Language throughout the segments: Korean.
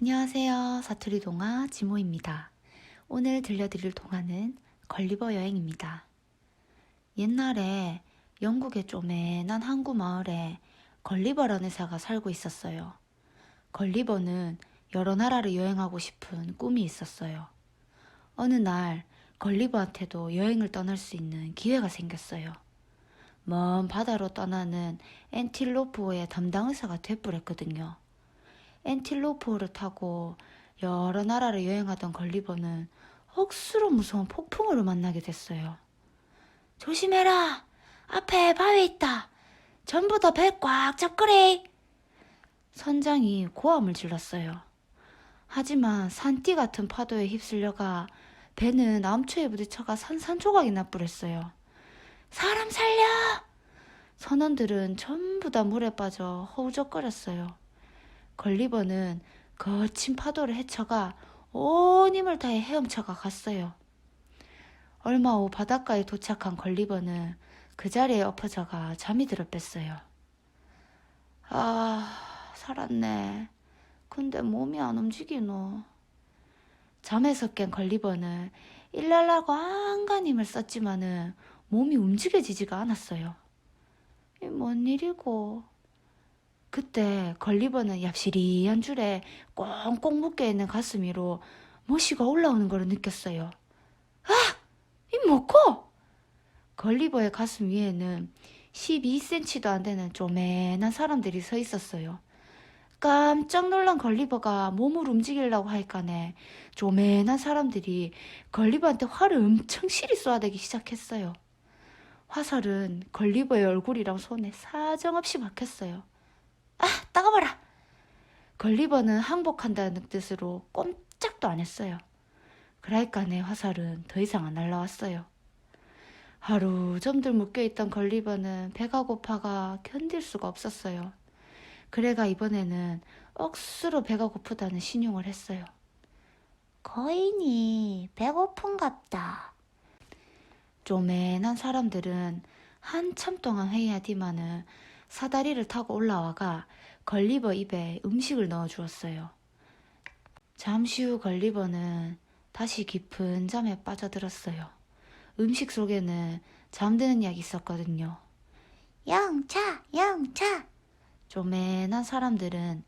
안녕하세요. 사투리 동화 지모입니다. 오늘 들려드릴 동화는 걸리버 여행입니다. 옛날에 영국의 쪼매난 항구 마을에 걸리버라는 의사가 살고 있었어요. 걸리버는 여러 나라를 여행하고 싶은 꿈이 있었어요. 어느 날 걸리버한테도 여행을 떠날 수 있는 기회가 생겼어요. 먼 바다로 떠나는 엔틸로프호의 담당 의사가 되뿌렸거든요. 엔틸로프호를 타고 여러 나라를 여행하던 걸리버는 억수로 무서운 폭풍우를 만나게 됐어요. 조심해라! 앞에 바위 있다! 전부 다 배 꽉 잡거래! 선장이 고함을 질렀어요. 하지만 산띠 같은 파도에 휩쓸려가 배는 암초에 부딪혀가 산산조각이 나뿌렸어요. 사람 살려! 선원들은 전부 다 물에 빠져 허우적거렸어요. 걸리버는 거친 파도를 헤쳐가 온 힘을 다해 헤엄쳐가 갔어요. 얼마 후 바닷가에 도착한 걸리버는 그 자리에 엎어져가 잠이 들어 뺐어요. 아, 살았네. 근데 몸이 안 움직이노. 잠에서 깬 걸리버는 일날라고 안간 힘을 썼지만은 몸이 움직여지지가 않았어요. 이 뭔 일이고? 그때 걸리버는 얍시리한 줄에 꽁꽁 묶여있는 가슴 위로 모시가 올라오는 걸 느꼈어요. 아! 이 뭐고? 걸리버의 가슴 위에는 12cm도 안 되는 쪼맨한 사람들이 서 있었어요. 깜짝 놀란 걸리버가 몸을 움직이려고 하니까네 쪼맨한 사람들이 걸리버한테 활을 엄청 실이 쏘아대기 시작했어요. 화살은 걸리버의 얼굴이랑 손에 사정없이 박혔어요. 아, 따가봐라. 걸리버는 항복한다는 뜻으로 꼼짝도 안 했어요. 내 화살은 더 이상 안 날라왔어요. 하루 점들 묶여있던 걸리버는 배가 고파가 견딜 수가 없었어요. 그래가 이번에는 억수로 배가 고프다는 신용을 했어요. 거인이 배고픈갑다. 쪼맨한 사람들은 한참 동안 회의하디만은 사다리를 타고 올라와가 걸리버 입에 음식을 넣어 주었어요. 잠시 후 걸리버는 다시 깊은 잠에 빠져들었어요. 음식 속에는 잠드는 약이 있었거든요. 영차, 영차. 쪼맨한 사람들은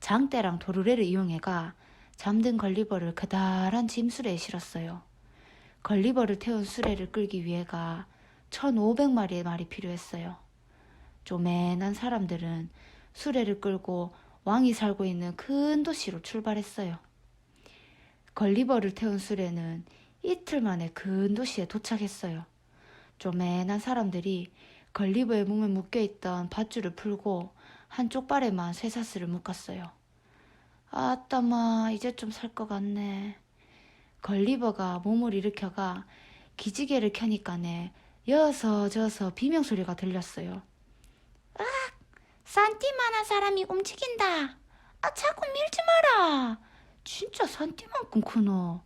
장대랑 도르래를 이용해가 잠든 걸리버를 그다란 짐수레에 실었어요. 걸리버를 태운 수레를 끌기 위해가 1500마리의 말이 필요했어요. 쪼맨한 사람들은 수레를 끌고 왕이 살고 있는 큰 도시로 출발했어요. 걸리버를 태운 수레는 이틀 만에 큰 도시에 도착했어요. 쪼맨한 사람들이 걸리버의 몸에 묶여있던 밧줄을 풀고 한쪽 발에만 쇠사슬을 묶었어요. 아따마 이제 좀 살 것 같네. 걸리버가 몸을 일으켜가 기지개를 켜니까네 여서 저서 비명소리가 들렸어요. 아, 산띠만한 사람이 움직인다. 아, 자꾸 밀지 마라. 진짜 산띠만큼 크노.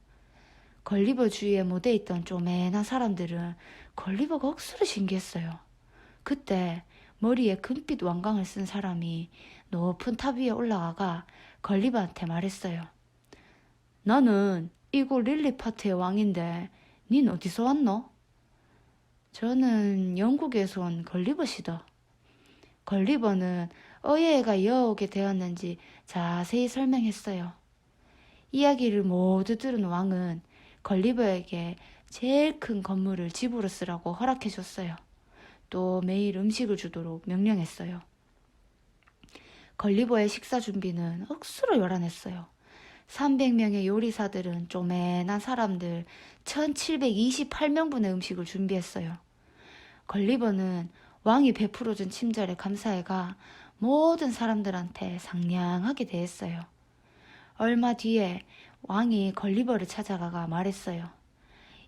걸리버 주위에 모여 있던 쪼맨한 사람들은 걸리버가 억수로 신기했어요. 그때 머리에 금빛 왕광을 쓴 사람이 높은 탑 위에 올라가가 걸리버한테 말했어요. 나는 이곳 릴리 파트의 왕인데 닌 어디서 왔노? 저는 영국에서 온 걸리버시다. 걸리버는 어예가 이어오게 되었는지 자세히 설명했어요. 이야기를 모두 들은 왕은 걸리버에게 제일 큰 건물을 집으로 쓰라고 허락해 줬어요. 또 매일 음식을 주도록 명령했어요. 걸리버의 식사 준비는 억수로 요란했어요. 300명의 요리사들은 쪼맨한 사람들 1728명분의 음식을 준비했어요. 걸리버는 왕이 베풀어준 침절에 감사해가 모든 사람들한테 상냥하게 대했어요. 얼마 뒤에 왕이 걸리버를 찾아가가 말했어요.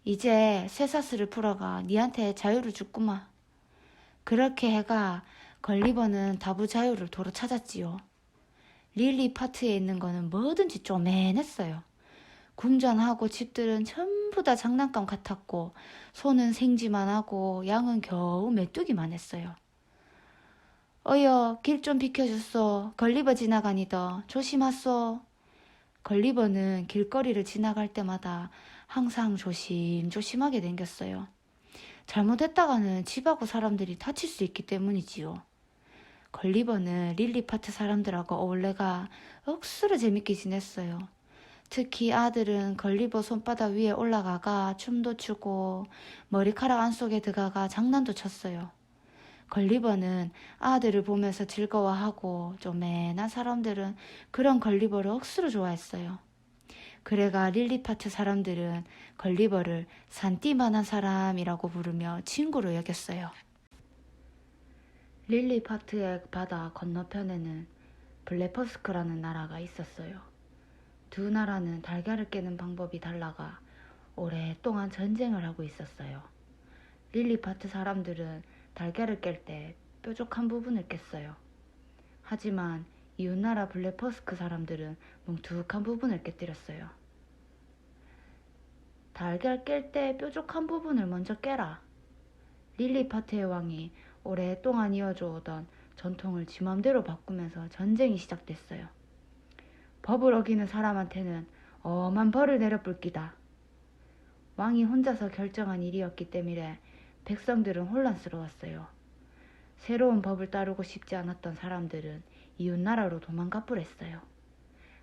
이제 쇠사슬을 풀어가 니한테 자유를 줬구마. 그렇게 해가 걸리버는 다부 자유를 도로 찾았지요. 릴리 파트에 있는 거는 뭐든지 쪼맨했어요. 궁전하고 집들은 전부 다 장난감 같았고 소는 생지만 하고 양은 겨우 메뚜기만 했어요. 어여 길 좀 비켜줬소. 걸리버 지나가니더 조심하소. 걸리버는 길거리를 지나갈 때마다 항상 조심조심하게 댕겼어요. 잘못했다가는 집하고 사람들이 다칠 수 있기 때문이지요. 걸리버는 릴리파트 사람들하고 어울레가 억수로 재밌게 지냈어요. 특히 아들은 걸리버 손바닥 위에 올라가가 춤도 추고 머리카락 안 속에 들어가가 장난도 쳤어요. 걸리버는 아들을 보면서 즐거워하고 쪼맨한 사람들은 그런 걸리버를 억수로 좋아했어요. 그래가 릴리파트 사람들은 걸리버를 산띠만한 사람이라고 부르며 친구로 여겼어요. 릴리파트의 바다 건너편에는 블레퍼스크라는 나라가 있었어요. 두 나라는 달걀을 깨는 방법이 달라가 오랫동안 전쟁을 하고 있었어요. 릴리파트 사람들은 달걀을 깰 때 뾰족한 부분을 깼어요. 하지만 이웃나라 블레퍼스크 사람들은 뭉툭한 부분을 깨뜨렸어요. 달걀 깰 때 뾰족한 부분을 먼저 깨라. 릴리파트의 왕이 오랫동안 이어져 오던 전통을 지 맘대로 바꾸면서 전쟁이 시작됐어요. 법을 어기는 사람한테는 엄한 벌을 내려볼 기다. 왕이 혼자서 결정한 일이었기 때문에 백성들은 혼란스러웠어요. 새로운 법을 따르고 싶지 않았던 사람들은 이웃나라로 도망가 뿌렸어요.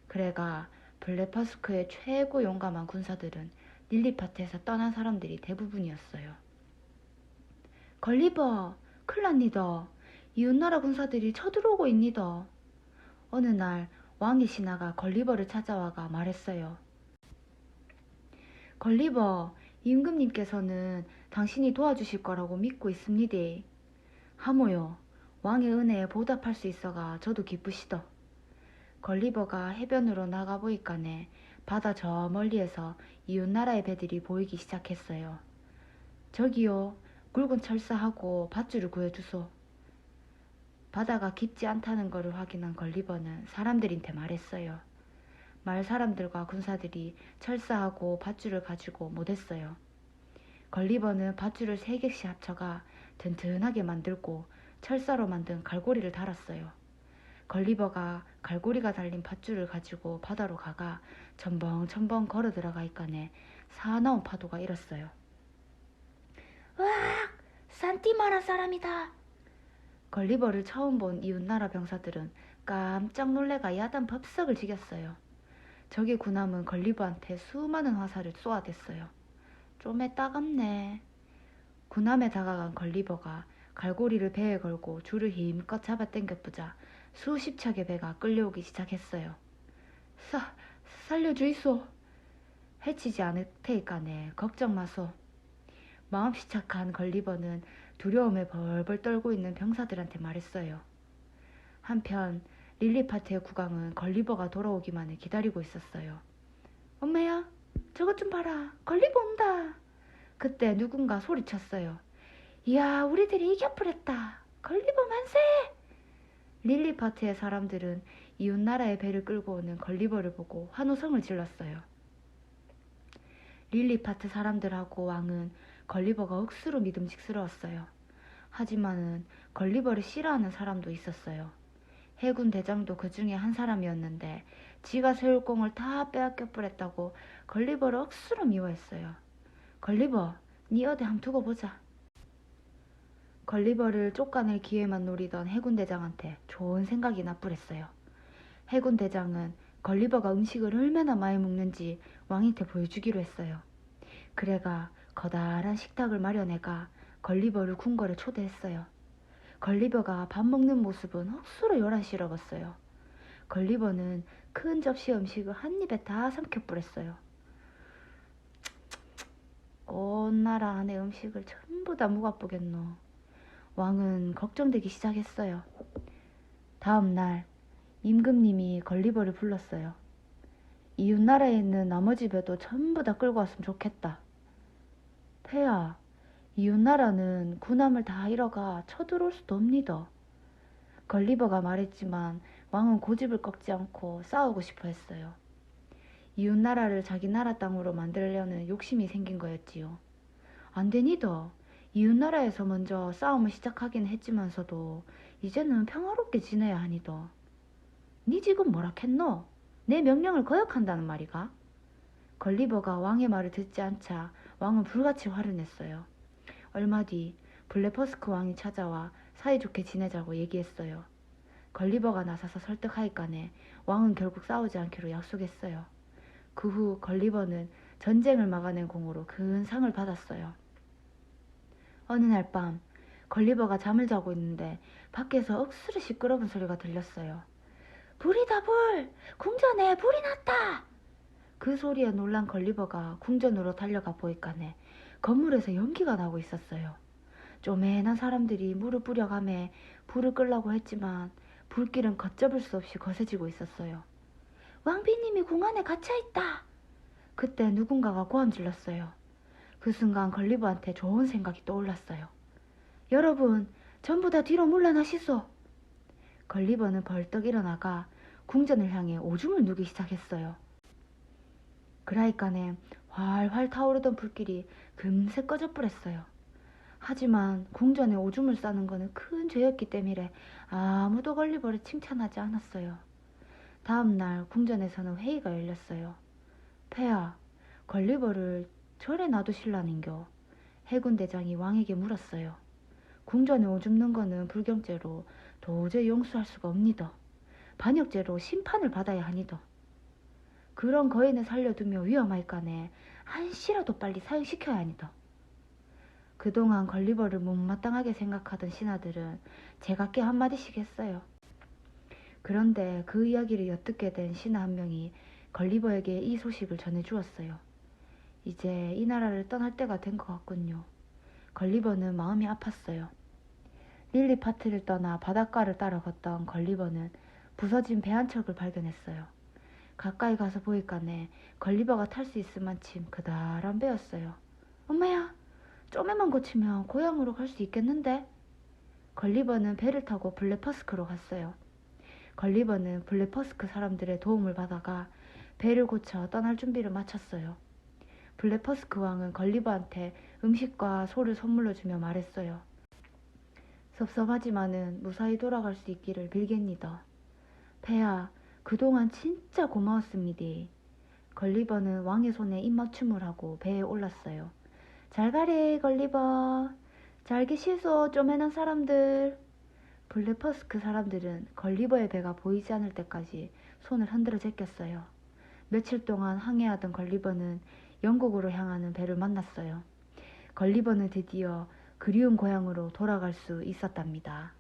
그래가 블레퍼스크의 최고 용감한 군사들은 릴리파트에서 떠난 사람들이 대부분이었어요. 걸리버, 클란니다. 이웃나라 군사들이 쳐들어오고 있니다. 어느 날 왕의 신하가 걸리버를 찾아와가 말했어요. 걸리버, 임금님께서는 당신이 도와주실 거라고 믿고 있습니다. 하모요, 왕의 은혜에 보답할 수 있어가 저도 기쁘시더. 걸리버가 해변으로 나가보이까네 바다 저 멀리에서 이웃나라의 배들이 보이기 시작했어요. 저기요, 굵은 철사하고 밧줄을 구해주소. 바다가 깊지 않다는 것을 확인한 걸리버는 사람들한테 말했어요. 말 사람들과 군사들이 철사하고 밧줄을 가지고 못했어요. 걸리버는 밧줄을 세 개씩 합쳐가 튼튼하게 만들고 철사로 만든 갈고리를 달았어요. 걸리버가 갈고리가 달린 밧줄을 가지고 바다로 가가 첨벙첨벙 걸어 들어가 있간에 사나운 파도가 일었어요. 으악! 산티마라 사람이다! 걸리버를 처음 본 이웃나라 병사들은 깜짝 놀래가 야단 법석을 지겼어요. 적의 군함은 걸리버한테 수많은 화살을 쏘아댔어요. 좀에 따갑네. 군함에 다가간 걸리버가 갈고리를 배에 걸고 줄을 힘껏 잡아 당겨보자 수십 척의 배가 끌려오기 시작했어요. 사, 살려주이소. 해치지 않을 테이까네. 걱정 마소. 마음씨 착한 걸리버는 두려움에 벌벌 떨고 있는 병사들한테 말했어요. 한편 릴리파트의 국왕은 걸리버가 돌아오기만을 기다리고 있었어요. 엄마야, 저것 좀 봐라. 걸리버 온다. 그때 누군가 소리쳤어요. 이야, 우리들이 이겨버렸다. 걸리버 만세! 릴리파트의 사람들은 이웃나라의 배를 끌고 오는 걸리버를 보고 환호성을 질렀어요. 릴리파트 사람들하고 왕은 걸리버가 억수로 믿음직스러웠어요. 하지만은 걸리버를 싫어하는 사람도 있었어요. 해군 대장도 그 중에 한 사람이었는데 지가 세울 공을 다 빼앗겨 버렸다고 걸리버를 억수로 미워했어요. 걸리버, 니 어디 함 두고 보자. 걸리버를 쫓아낼 기회만 노리던 해군 대장한테 좋은 생각이 나뿌렸어요. 해군 대장은 걸리버가 음식을 얼마나 많이 먹는지 왕한테 보여주기로 했어요. 그래가 커다란 식탁을 마련해가 걸리버를 궁궐에 초대했어요. 걸리버가 밥 먹는 모습은 억수로 요란스러웠어요. 걸리버는 큰 접시 음식을 한 입에 다 삼켜버렸어요. 온 나라 안의 음식을 전부 다 무가보겠노. 왕은 걱정되기 시작했어요. 다음 날 임금님이 걸리버를 불렀어요. 이웃 나라에 있는 나머지 배도 전부 다 끌고 왔으면 좋겠다. 폐야, 이웃 나라는 군함을 다 잃어가 쳐들어올 수도 없니다. 걸리버가 말했지만 왕은 고집을 꺾지 않고 싸우고 싶어 했어요. 이웃 나라를 자기 나라 땅으로 만들려는 욕심이 생긴 거였지요. 안 되니다. 이웃 나라에서 먼저 싸움을 시작하긴 했지만서도 이제는 평화롭게 지내야 하니다. 니 지금 뭐라 했노? 내 명령을 거역한다는 말이가? 걸리버가 왕의 말을 듣지 않자 왕은 불같이 화를 냈어요. 얼마 뒤 블레퍼스크 왕이 찾아와 사이좋게 지내자고 얘기했어요. 걸리버가 나서서 설득하니까네 왕은 결국 싸우지 않기로 약속했어요. 그 후 걸리버는 전쟁을 막아낸 공으로 큰 상을 받았어요. 어느 날 밤 걸리버가 잠을 자고 있는데 밖에서 억수로 시끄러운 소리가 들렸어요. 불이다 불! 궁전에 불이 났다! 그 소리에 놀란 걸리버가 궁전으로 달려가 보이까네 건물에서 연기가 나고 있었어요. 쪼맨한 사람들이 물을 뿌려가며 불을 끌라고 했지만 불길은 걷잡을 수 없이 거세지고 있었어요. 왕비님이 궁 안에 갇혀있다! 그때 누군가가 고함 질렀어요. 그 순간 걸리버한테 좋은 생각이 떠올랐어요. 여러분, 전부 다 뒤로 물러나시소. 걸리버는 벌떡 일어나가 궁전을 향해 오줌을 누기 시작했어요. 그라이까네 활활 타오르던 불길이 금세 꺼져 버렸어요. 하지만 궁전에 오줌을 싸는 거는 큰 죄였기 때문에 아무도 걸리버를 칭찬하지 않았어요. 다음 날 궁전에서는 회의가 열렸어요. 폐하, 걸리버를 절에 놔두실라는겨. 해군 대장이 왕에게 물었어요. 궁전에 오줌 넣은 거는 불경죄로 도저히 용서할 수가 없니다. 반역죄로 심판을 받아야 하니다. 그런 거인을 살려두며 위험할까네 한시라도 빨리 사형시켜야 하니다. 그동안 걸리버를 못마땅하게 생각하던 신하들은 제각기 한마디씩 했어요. 그런데 그 이야기를 엿듣게 된 신하 한 명이 걸리버에게 이 소식을 전해주었어요. 이제 이 나라를 떠날 때가 된 것 같군요. 걸리버는 마음이 아팠어요. 릴리 파트를 떠나 바닷가를 따라 걷던 걸리버는 부서진 배 한 척을 발견했어요. 가까이 가서 보니까네 걸리버가 탈 수 있을 만큼 그다란 배였어요. 엄마야, 좀에만 고치면 고향으로 갈 수 있겠는데? 걸리버는 배를 타고 블레퍼스크로 갔어요. 걸리버는 블레퍼스크 사람들의 도움을 받아가 배를 고쳐 떠날 준비를 마쳤어요. 블레퍼스크 왕은 걸리버한테 음식과 소를 선물로 주며 말했어요. 섭섭하지만은 무사히 돌아갈 수 있기를 빌겠니다. 폐하, 그동안 진짜 고마웠습니다. 걸리버는 왕의 손에 입맞춤을 하고 배에 올랐어요. 잘 가래, 걸리버. 잘 계시소, 쪼매난 사람들. 블레퍼스크 사람들은 걸리버의 배가 보이지 않을 때까지 손을 흔들어 제꼈어요. 며칠 동안 항해하던 걸리버는 영국으로 향하는 배를 만났어요. 걸리버는 드디어 그리운 고향으로 돌아갈 수 있었답니다.